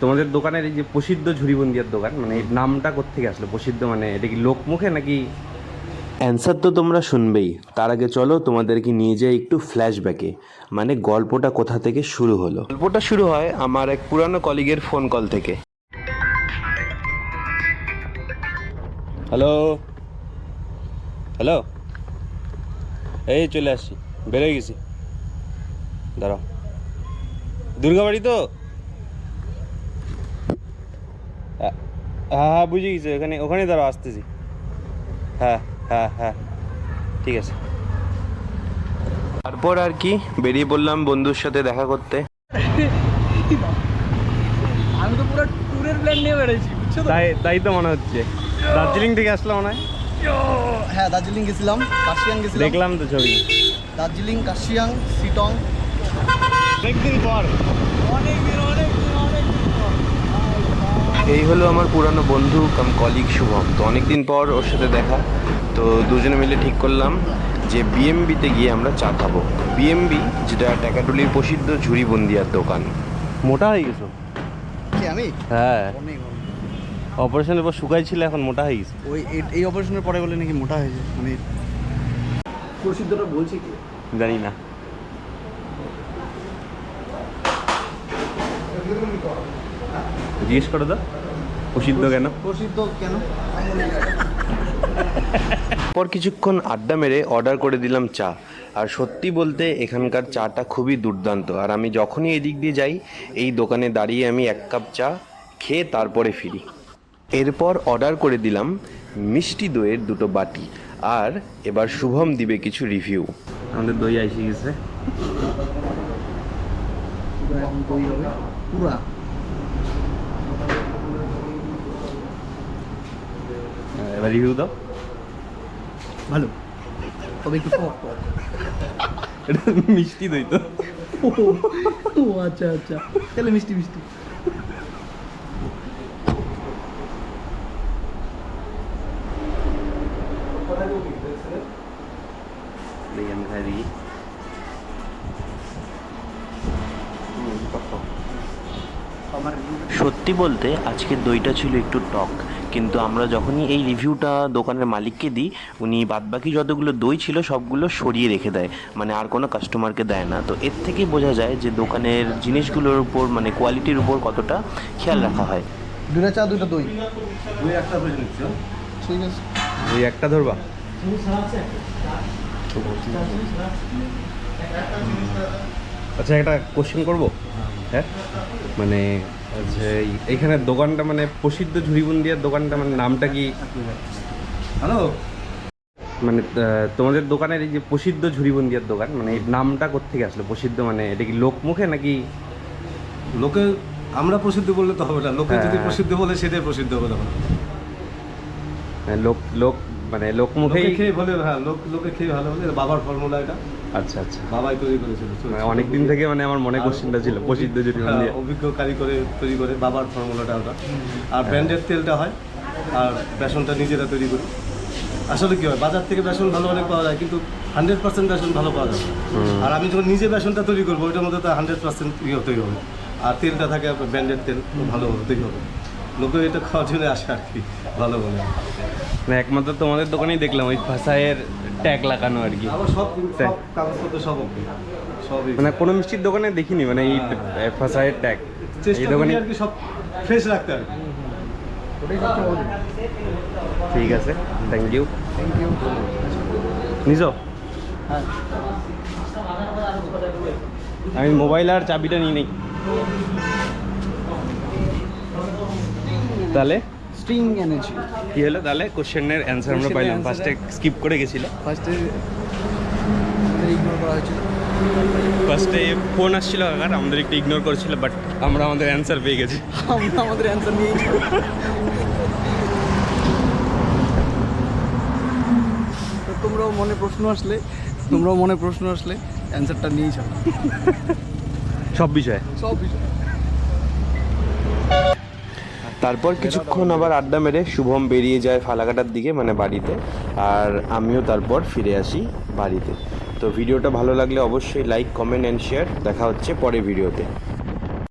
তোমাদের দোকানের এই যে প্রসিদ্ধ ঝুড়িবন্দিয়ার দোকান মানে এই নামটা কোথেকে আসলো? প্রসিদ্ধ মানে এটা কি লোকমুখে নাকি? অ্যান্সার তো তোমরা শুনবেই। তার আগে চলো তোমাদেরকে নিয়ে যাই একটু ফ্ল্যাশব্যাকে মানে গল্পটা কোথা থেকে শুরু হলো? গল্পটা শুরু হয় আমার এক পুরানো কলিগের ফোন কল থেকে। হ্যালো হ্যালো এই চলে আসছি বেরোয় গেছি। দাঁড়াও। দুর্গাবাড়ি তো? হ্যাঁ হ্যাঁ বুঝে গেছি ওখানে ওখানেই দাঁড়াও আসতেছি। হ্যাঁ হ্যাঁ হ্যাঁ ঠিক আছে। তারপর আর কি বেরিয়ে পড়লাম বন্ধুর সাথে দেখা করতে। আমি তো পুরো ট্যুরের প্ল্যান নিয়ে বেড়েছি বুঝছ তাই তাই তো মনে হচ্ছে। দার্জিলিং থেকে আসলো মনে হয়? হ্যাঁ দার্জিলিং গেছিলাম কাশিয়াং গেছিলাম। দেখলাম তো ছবি। দার্জিলিং কাশিয়াং সিটং। অনেকদিন পর। অনেক দিন অনেক দিন অনেক দিন পর। এই হলো আমার পুরানো বন্ধু কাম কলিগ শুভম। তো অনেকদিন পর ওর সাথে দেখা। তো দুজনে মিলে ঠিক করলাম যে বিএমবিতে গিয়ে আমরা চা খাব। বিএমবি যেটা ট্যাকাটুলির প্রসিদ্ধ ঝুড়ি বন্দিয়ার দোকান। মোটা হয়ে গেছো? আমি? হ্যাঁ। অপারেশনের পর শুকাই ছিল এখন মোটা হয়ে গেছে। ওই এই অপারেশনের পরে বলে নাকি মোটা হয়েছে মানে প্রসিদ্ধটা বলছে কি? জানি না। জিজ্ঞেস করো তো। প্রসিদ্ধ কেন? প্রসিদ্ধ কেন? পর কিছুক্ষণ আড্ডা মেরে অর্ডার করে দিলাম চা। আর সত্যি বলতে এখানকার চাটা খুবই দুর্দান্ত। আর আমি যখনই এদিক দিয়ে যাই এই দোকানে দাঁড়িয়ে আমি এক কাপ চা খেয়ে তারপরে ফিরি। এরপর অর্ডার করে দিলাম মিষ্টি দইয়ের দুটো বাটি। আর এবার শুভম দিবে কিছু রিভিউ। আমাদের দই আইসে গেছে। পুরা এখন দই হবে পুরা হ্যাঁ, এবার রিভিউ দাও ভালো তবে একটু টক টক এটা মিষ্টি দই তো ও আচ্ছা আচ্ছা তাহলে মিষ্টি মিষ্টি দেখি আমি খাই দেখি আমার সত্যি বলতে আজকের দইটা ছিল একটু টক। কিন্তু আমরা যখনই এই রিভিউটা দোকানের মালিককে দিই উনি বাদবাকি যতগুলো দই ছিল সবগুলো সরিয়ে রেখে দেয়। মানে আর কোনো কাস্টমারকে দেয় না। তো এর থেকেই বোঝা যায় যে দোকানের জিনিসগুলোর উপর মানে কোয়ালিটির উপর কতটা খেয়াল রাখা হয়। দুটা চা দুটা দই। দই একটা করে নিচ্ছ ঠিক আছে। দই একটা ধরবা? আচ্ছা একটা কোশ্চেন করব? হ্যাঁ? মানে এই- এইখানে দোকানটা মানে প্রসিদ্ধ ঝুড়িবন্দিয়ার দোকানটা মানে নামটা কি? হ্যালো মানে তোমাদের দোকানের এই যে প্রসিদ্ধ ঝুড়িবন্দিয়ার দোকান মানে এই নামটা কোথেকে আসলো? প্রসিদ্ধ মানে এটা কি লোকমুখে নাকি? লোকে আমরা প্রসিদ্ধ বললে তো হবে না। লোকে যদি হ্যাঁ। প্রসিদ্ধ বলে সেটাই প্রসিদ্ধ হবে তখন। লোক লোক মানে লোকমুখেই লোকে খেয়ে বলে হ্যাঁ লোক লোকে খেয়ে ভালো বলে বাবার ফর্মুলা এটা। আচ্ছা আচ্ছা। বাবাই তৈরি করেছিল মানে অনেক দিন থেকে মানে আমার মনে কোশ্চেনটা ছিল প্রসিদ্ধ হ্যাঁ, ঝুড়িবন্দিয়া অভিজ্ঞ কারিগরে তৈরি করে বাবার ফর্মুলাটা ওটা। আর ব্র্যান্ডের তেলটা হয় আর বেসনটা নিজেরা তৈরি করি। আসলে কি হয় বাজার থেকে বেসন ভালো অনেক পাওয়া যায় কিন্তু হান্ড্রেড পার্সেন্ট বেসন ভালো পাওয়া যায় আর আমি যখন নিজে বেসনটা তৈরি করব ওইটার মধ্যে তো হান্ড্রেড পার্সেন্ট ইয়ে তৈরি হবে। আর তেলটা থাকে ব্র্যান্ডেড তেল ভালো তৈরি হবে। লোকে এটা খাওয়ার জন্য আসে আর কি ভালো বলে। মানে একমাত্র তোমাদের দোকানেই দেখলাম ওই ভাষায়ের ট্যাগ লাগানো আর কি। আবার সব সব কাগজপত্র সব ওকে সবই। মানে কোনো মিষ্টির দোকানে দেখিনি মানে এই ভাষায়ের ট্যাগ এই দোকানে আর কি সব ফ্রেশ রাখতে আর ঠিক আছে থ্যাংক ইউ থ্যাংক ইউ নিজ। হ্যাঁ। আমি মোবাইল আর চাবিটা নিয়ে নেই। তাহলে? স্ট্রিং এনেছি কি হলো তাহলে? কোশ্চেনের অ্যান্সার আমরা পাইলাম। ফার্স্টে স্কিপ করে গেছিল। ফার্স্টে ইগনোর করা হয়েছিল। ফার্স্টে ফোন আসছিল কাকার আমাদের একটু ইগনোর করছিল বাট আমরা আমাদের অ্যান্সার পেয়ে গেছি। আমরা আমাদের অ্যান্সার নিয়েছি তো তোমরাও মনে প্রশ্ন আসলে তোমরাও মনে প্রশ্ন আসলে অ্যান্সারটা নিয়েই যাও সব বিষয়ে। সব বিষয়। তারপর কিছুক্ষণ আবার আড্ডা মেরে শুভম বেরিয়ে যায় ফালাকাটার দিকে মানে বাড়িতে। আর আমিও তারপর ফিরে আসি বাড়িতে। তো ভিডিওটা ভালো লাগলে অবশ্যই লাইক কমেন্ট অ্যান্ড শেয়ার দেখা হচ্ছে পরে ভিডিওতে।